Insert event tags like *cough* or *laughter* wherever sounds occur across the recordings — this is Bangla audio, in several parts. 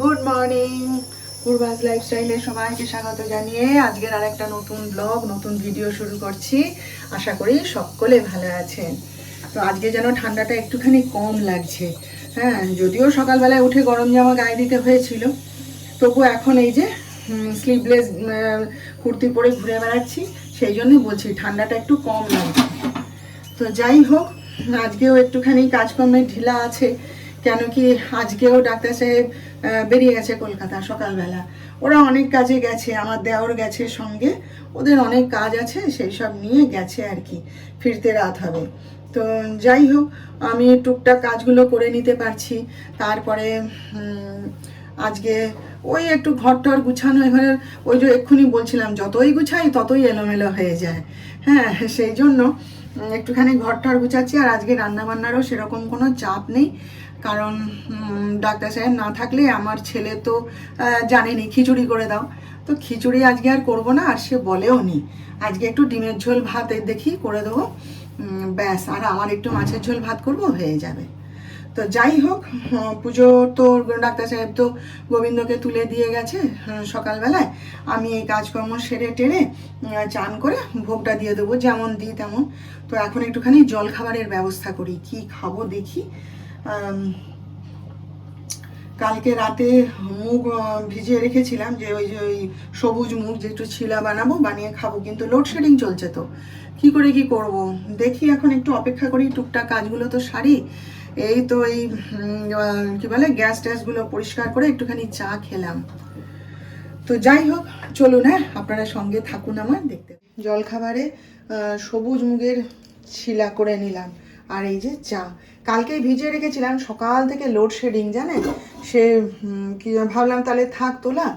গুড মর্নিং পূর্বাস লাইফস্টাইলে সবাইকে স্বাগত জানিয়ে আজকের আরেকটা নতুন ব্লগ নতুন ভিডিও শুরু করছি। আশা করি সকলে ভালো আছেন। তো আজকে যেন ঠান্ডাটা একটুখানি কম লাগছে। হ্যাঁ যদিও সকালবেলায় উঠে গরম জামা গায়ে দিতে হয়েছিল, তবু এখন এই যে স্লিভলেস কুর্তি পরে ঘুরে বেড়াচ্ছি, সেই জন্যই বলছি ঠান্ডাটা একটু কম লাগছে। তো যাই হোক, আজকেও একটুখানি কাজকর্মে ঢিলা আছে। কেন কি আজকেও ডাক্তার সাহেব বেরিয়ে গেছে কলকাতা সকালবেলা। ওরা অনেক কাজে গেছে, আমার দেওর গেছে সঙ্গে। ওদের অনেক কাজ আছে, সেই সব নিয়ে গেছে আর কি, ফিরতে রাত হবে। তো যাই হোক, আমি টুকটাক কাজগুলো করে নিতে পারছি। তারপরে আজকে ওই একটু ঘর টর গুছানো এখানে ওই যে এক্ষুনি বলছিলাম, যতই গুছাই ততই এলোমেলো হয়ে যায়। হ্যাঁ সেই জন্য একটুখানি ঘর টর গুছাচ্ছি, আর আজকে রান্নাবান্নারও সেরকম কোনো চাপ নেই। কারণ ডাক্তার সাহেব না থাকলে আমার ছেলে তো জানেনি, খিচুড়ি করে দাও। তো খিচুড়ি আজকে আর করব না, আর সে বলেও নি। আজকে একটু ডিমের ঝোল ভাত দেখি, করে দেবো। ব্যাস, আর আমার একটু মাছের ঝোল ভাত করব, হয়ে যাবে। তো যাই হোক পুজো তো ডাক্তার সাহেব তো গোবিন্দকে তুলে দিয়ে গেছে সকালবেলায়। আমি এই কাজকর্ম সেরে টেরে চান করে ভোগটা দিয়ে দেবো, যেমন দিই তেমন। তো এখন একটুখানি জল খাবারের ব্যবস্থা করি, কি খাব দেখি। কালকে রাতে মুগ ভিজিয়ে রেখেছিলাম, যে ওই যে ওই সবুজ মুগ যে একটু ছিলা বানাবো, বানিয়ে খাব, কিন্তু লোডশেডিং চলছে তো। কি করে কি করব? দেখি এখন একটু অপেক্ষা করি, টুকটাক কাজগুলো তো সারি। এই তো এই কি বলে গ্যাস ট্যাসগুলো পরিষ্কার করে একটুখানি চা খেলাম। তো যাই হোক, চলুন হ্যাঁ আপনারা সঙ্গে থাকুন আমার, দেখতে। জলখাবারে সবুজ মুগের ছিলা করে নিলাম, আর এই যে চা। কালকেই ভিজিয়ে রেখেছিলাম, সকাল থেকে লোডশেডিং জানেন? সে কি ভাবলাম, তাহলে থাক তোলা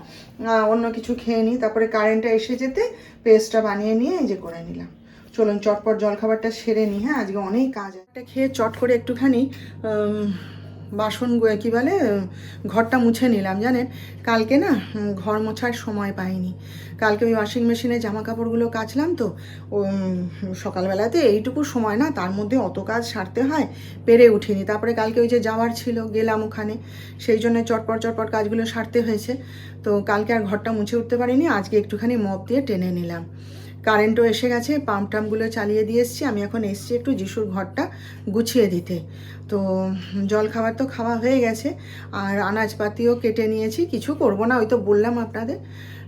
অন্য কিছু খেয়ে নিই তারপরে কারেন্টটা এসে যেতে পেস্টটা বানিয়ে নিয়ে এই যে করে নিলাম। চলুন চটপট জলখাবারটা সেরে নিই হ্যাঁ? আজকে অনেক কাজ একটা খেয়ে চট করে একটুখানি বাসন কি বলে ঘরটা মুছে নিলাম জানেন? কালকে না ঘর মোছার সময় পাইনি। কালকে ওই ওয়াশিং মেশিনে জামা কাপড়গুলো কাচলাম তো ও, সকালবেলাতে এইটুকু সময় না তার মধ্যে অত কাজ সারতে হয় পেরে উঠিনি। তারপরে কালকে ওই যে যাওয়ার ছিল গেলাম ওখানে সেই জন্য চটপট চটপট কাজগুলো সারতে হয়েছে। তো কালকে আর ঘরটা মুছে উঠতে পারিনি আজকে একটুখানি মপ দিয়ে টেনে নিলাম। কারেন্টও এসে গেছে, পাম্প টাম্পগুলো চালিয়ে দিয়ে এসছি। আমি এখন এসছি একটু যিশুর ঘরটা গুছিয়ে দিতে। তো জল খাবার তো খাওয়া হয়ে গেছে, আর আনাজপাতিও কেটে নিয়েছি, কিছু করব না, ওই তো বললাম আপনাদের।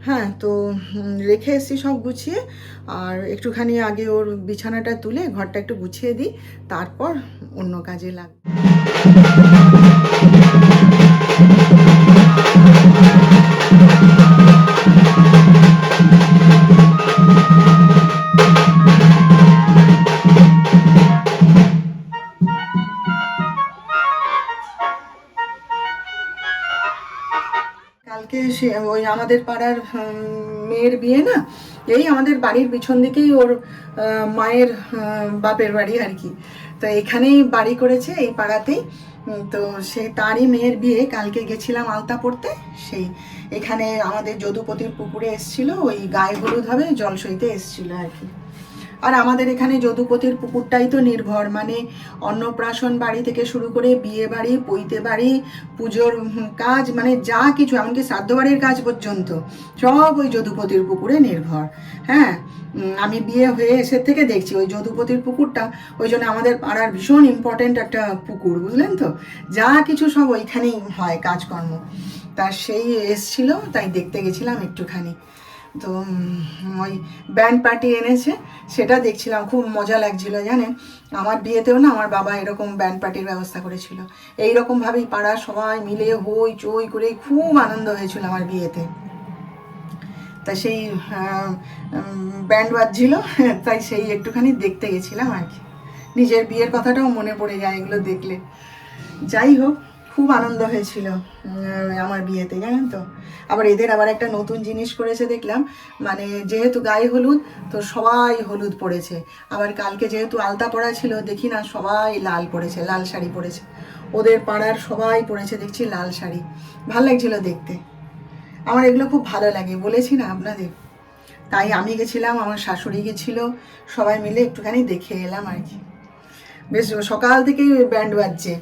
হ্যাঁ তো রেখে এসছি সব গুছিয়ে, আর একটুখানি আগে ওর বিছানাটা তুলে ঘরটা একটু গুছিয়ে দিই, তারপর অন্য কাজে লাগ সে, ওই আমাদের পাড়ার মেয়ের বিয়ে না, এই আমাদের বাড়ির পিছন দিকেই ওর মায়ের বাপের বাড়ি আর কি। তো এখানেই বাড়ি করেছে এই পাড়াতেই। তো সেই তারই মেয়ের বিয়ে, কালকে গেছিলাম আলতা পড়তে সেই এখানে আমাদের যদুপতির পুকুরে এসছিল, ওই গায়ে হলুদ হবে জল সইতে এসছিল আর কি। আর আমাদের এখানে যদুপতির পুকুরটাই তো নির্ভর। মানে অন্নপ্রাশন বাড়ি থেকে শুরু করে বিয়ে বাড়ি পৈতে বাড়ি, পুজোর কাজ মানে যা কিছু, এমনকি শ্রাদ্ধ বাড়ির কাজ পর্যন্ত, সব ওই যদুপতির পুকুরে নির্ভর। হ্যাঁ আমি বিয়ে হয়ে এসে থেকে দেখছি ওই যদুপতির পুকুরটা, ওই জন্য আমাদের পাড়ার ভীষণ ইম্পর্ট্যান্ট একটা পুকুর, বুঝলেন তো? যা কিছু সব ওইখানেই হয় কাজকর্ম। তা সেই এসছিল, তাই দেখতে গেছিলাম একটুখানি। তো ওই ব্যান্ড পার্টি এনেছে, সেটা দেখছিলাম, খুব মজা লাগছিল, জানেন? আমার বিয়েতেও না আমার বাবা এরকম ব্যান্ড পার্টির ব্যবস্থা করেছিল। এই রকমভাবেই পাড়া সবাই মিলে হই চই করে খুব আনন্দ হয়েছিল আমার বিয়েতে। তা সেই ব্যান্ড বাজছিল, *laughs* তাই সেই একটুখানি দেখতে গেছিলাম আর কি। নিজের বিয়ের কথাটাও মনে পড়ে যায় এগুলো দেখলে। যাই হোক খুব আনন্দ হয়েছিল আমার বিয়েতে, জানেন তো? আবার এদের আবার একটা নতুন জিনিস করেছে দেখলাম মানে যেহেতু গায়ে হলুদ, তো সবাই হলুদ পরেছে। আবার কালকে যেহেতু আলতা পরা ছিল, দেখি না, সবাই লাল পরেছে, লাল শাড়ি পরেছে। ওদের পাড়ার সবাই পরেছে, দেখছি লাল শাড়ি। ভালো লাগছিল দেখতে। আমার এগুলো খুব ভালো লাগে, বলেছি না আপনাদের? তাই আমি গেছিলাম, আমার শাশুড়ি গেছিল, সবাই মিলে একটুখানি দেখে এলাম আর কি। বেশ, সকাল থেকেই ব্যান্ড বাজছে।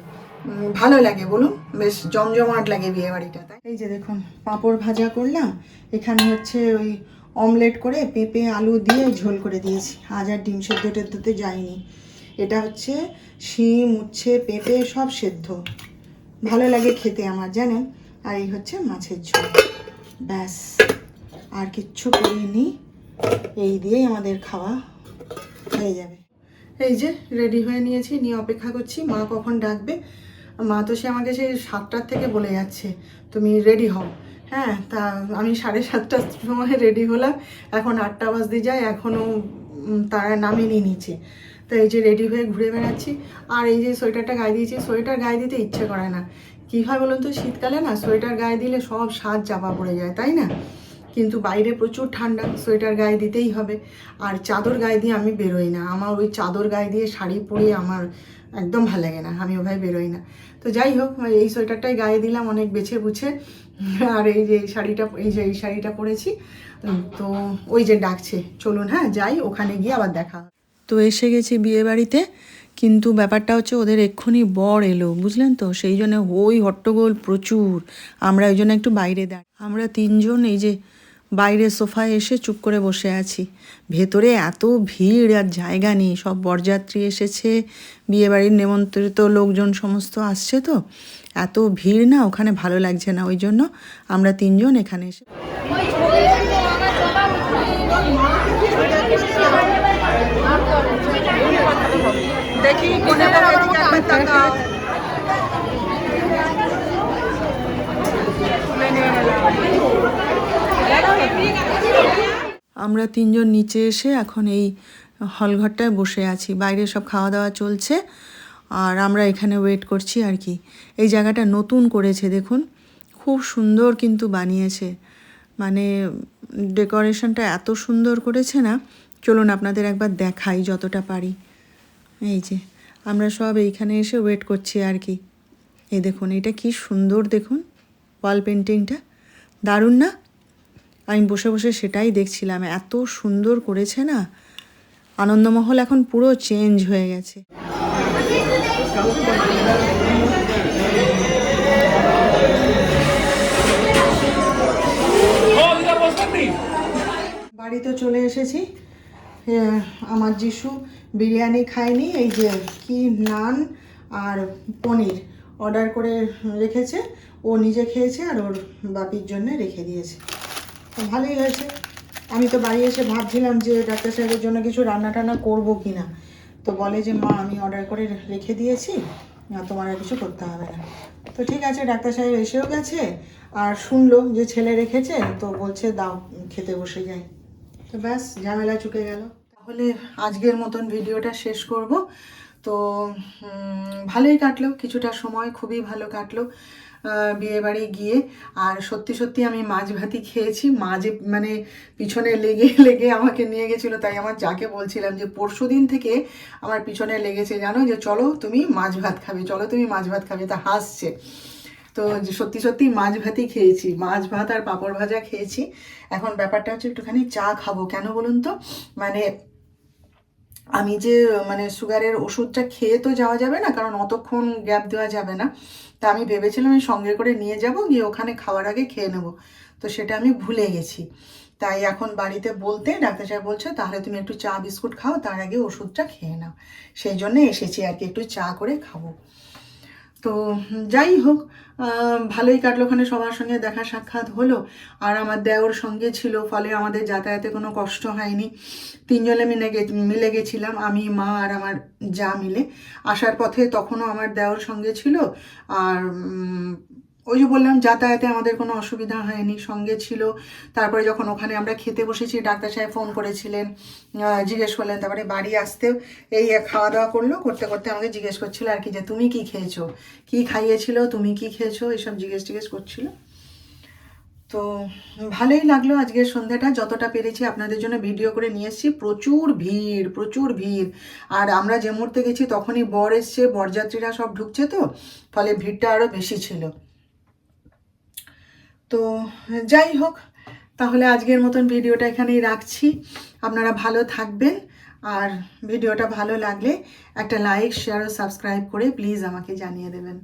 ভালো লাগে, বলুন। বেশ জমজমাট লাগে বিয়ে বাড়িটা তাই? এই যে দেখুন, পাঁপড় ভাজা করলাম। এখানে হচ্ছে ওই অমলেট করে পেঁপে, আলু দিয়ে ঝোল করে দিয়েছি। আজ আর ডিম সেদ্ধ টেদ্ধতে যায়নি এটা হচ্ছে শিম, উচ্ছে, পেঁপে, সব সেদ্ধ। ভালো লাগে খেতে আমার, জানেন? আর এই হচ্ছে মাছের ঝোল। ব্যাস, আর কিচ্ছু করিনি। এই দিয়েই আমাদের খাওয়া হয়ে যাবে। এই যে, রেডি হয়ে নিয়েছি। নিয়ে অপেক্ষা করছি। মা কখন ডাকবে? মা তো সে আমাকে সেই সাতটার থেকে বলে যাচ্ছে, তুমি রেডি হও। হ্যাঁ তা আমি সাড়ে সাতটার সময় রেডি হলাম। এখন আটটা বাজতে যায় এখনও তারা নামেনি নিচে তো এই যে রেডি হয়ে ঘুরে বেড়াচ্ছি। আর এই যে সোয়েটারটা গায়ে দিয়েছি, সোয়েটার গায়ে দিতে ইচ্ছে করে না। কী হয় বলুন তো, শীতকালে না সোয়েটার গায়ে দিলে সব স্বাদ চাপা পড়ে যায়, তাই না? কিন্তু বাইরে প্রচুর ঠান্ডা, সোয়েটার গায়ে দিতেই হবে। আর চাদর গায়ে দিয়ে আমি বেরোই না। আমার ওই চাদর গায়ে দিয়ে শাড়ি পরে আমার একদম ভালো লাগে না। আমি ওভাবে বেরোই না। তো যাই হোক, এই সোয়েটারটাই গায়ে দিলাম অনেক বেছে বুছে। আর এই যে এই শাড়িটা, এই যে এই শাড়িটা পরেছি। তো ওই যে ডাকছে, চলুন হ্যাঁ যাই, ওখানে গিয়ে আবার দেখা তো এসে গেছি বিয়ে বাড়িতে, কিন্তু ব্যাপারটা হচ্ছে ওদের এক্ষুনি বর এলো, বুঝলেন তো? সেই জন্য ওই হট্টগোল প্রচুর। আমরা ওই জন্য একটু বাইরে দাঁড়, আমরা তিনজন এই যে বাইরে সোফায় এসে চুপ করে বসে আছি। ভেতরে এত ভিড় আর জায়গা নেই। সব বরযাত্রী এসেছে, বিয়েবাড়ির নেমন্ত্রিত লোকজন সমস্ত আসছে তো। এত ভিড় না, ওখানে ভালো লাগছে না। ওই জন্য আমরা তিনজন এখানে এসে দেখি আমরা তিনজন নিচে এসে এখন এই হলঘরটায় বসে আছি। বাইরে সব খাওয়া দাওয়া চলছে আর আমরা এখানে ওয়েট করছি আর কি। এই জায়গাটা নতুন করেছে, দেখুন। খুব সুন্দর কিন্তু বানিয়েছে। মানে ডেকোরেশনটা এত সুন্দর করেছে না। চলুন আপনাদের একবার দেখাই যতটা পারি। এই যে, আমরা সব এইখানে এসে ওয়েট করছি আর কি। এই দেখুন, এটা কি সুন্দর দেখুন। ওয়াল পেন্টিংটা দারুণ না? আমি বসে বসে সেটাই দেখছিলাম। এত সুন্দর করেছে না? আনন্দমহল এখন পুরো চেঞ্জ হয়ে গেছে। বাড়িতে চলে এসেছি। আমার যিশু বিরিয়ানি খায়নি, এই যে কি নান আর পনির অর্ডার করে রেখেছে। ও নিজে খেয়েছে আর ওর বাপির জন্য রেখে দিয়েছে। ভালোই হয়েছে। আমি তো বাড়ি এসে ভাবছিলাম যে ডাক্তার সাহেবের জন্য কিছু রান্না টান্না করব কি না তো বলে যে, মা, আমি অর্ডার করে রেখে দিয়েছি আর তোমার আর কিছু করতে হবে না। তো ঠিক আছে, ডাক্তার সাহেব এসেও গেছে আর শুনলো যে ছেলে রেখেছে, তো বলছে, দাও, খেতে বসে যাই। তো ব্যাস, ঝামেলা চুকে গেল। তাহলে আজকের মতন ভিডিওটা শেষ করব। তো ভালোই কাটলো, কিছুটা সময় খুবই ভালো কাটলো। আহ, বিয়ে বাড়ি গিয়ে। আর সত্যি সত্যি আমি মাছ ভাতি খেয়েছি। মাঝে মানে পিছনে লেগে লেগে আমাকে নিয়ে গেছিল। তাই আমার যাকে বলছিলাম যে পরশু দিন থেকে আমার পিছনে লেগেছে জানো যে চলো তুমি মাছ ভাত খাবে চলো তুমি মাছ ভাত খাবে। তা হাসছে। তো সত্যি সত্যি মাছ ভাতই খেয়েছি। মাছ ভাত আর পাঁপড় ভাজা খেয়েছি। এখন ব্যাপারটা হচ্ছে একটুখানি চা খাব। কেন বলুন তো? মানে আমি যে মানে সুগারের ওষুধটা খেয়ে তো যাওয়া যাবে না, কারণ অতক্ষণ গ্যাপ দেওয়া যাবে না। তা আমি ভেবেছিলাম আমি সঙ্গে করে নিয়ে যাব, গিয়ে ওখানে খাওয়ার আগে খেয়ে নেব। তো সেটা আমি ভুলে গেছি। তাই এখন বাড়িতে বলতে ডাক্তার সাহেব বলছে, তাহলে তুমি একটু চা, বিস্কুট খাও, তার আগে ওষুধটা খেয়ে নাও। সেই জন্য এসেছি আর কি, একটু চা করে খাব। তো যাই হোক ভালোই কাটলো ওখানে সবার সঙ্গে দেখা সাক্ষাৎ হলো। আর আমার দেওর সঙ্গে ছিল, ফলে আমাদের যাতায়াতে কোনো কষ্ট হয়নি। তিনজনে মিলে মিলে গেছিলাম, আমি, মা আর আমার যা মিলে। আসার পথে তখনও আমার দেওর সঙ্গে ছিল, আর ওই যে বললাম, যাতায়াতে আমাদের কোনো অসুবিধা হয়নি, সঙ্গে ছিল। তারপরে যখন ওখানে আমরা খেতে বসেছি, ডাক্তার সাহেব ফোন করেছিলেন জিজ্ঞেস করলেন, তারপরে বাড়ি আসতেও এই খাওয়া দাওয়া করল, করতে করতে আমাকে জিজ্ঞেস করছিল আর কি যে, তুমি কি খেয়েছো? কি খাইয়েছিল? তুমি কি খেয়েছো? এসব জিজ্ঞেস জিজ্ঞেস করছিল। তো ভালোই লাগল আজকের সন্ধ্যাটা, যতটা পেরেছি আপনাদের জন্য ভিডিও করে নিয়ে এসেছি। প্রচুর ভিড় প্রচুর ভিড়। আর আমরা যে মুহূর্তে গেছি, তখনই বর এসছে, বরযাত্রীরা সব ঢুকছে তো, ফলে ভিড়টা আরও বেশি ছিল। তো, যাই হোক, তাহলে আজকের মতন ভিডিওটা এখানেই রাখছি। আপনারা ভালো থাকবেন, আর ভিডিওটা ভালো লাগলে একটা লাইক শেয়ার ও সাবস্ক্রাইব করে প্লিজ আমাকে জানিয়ে দেবেন।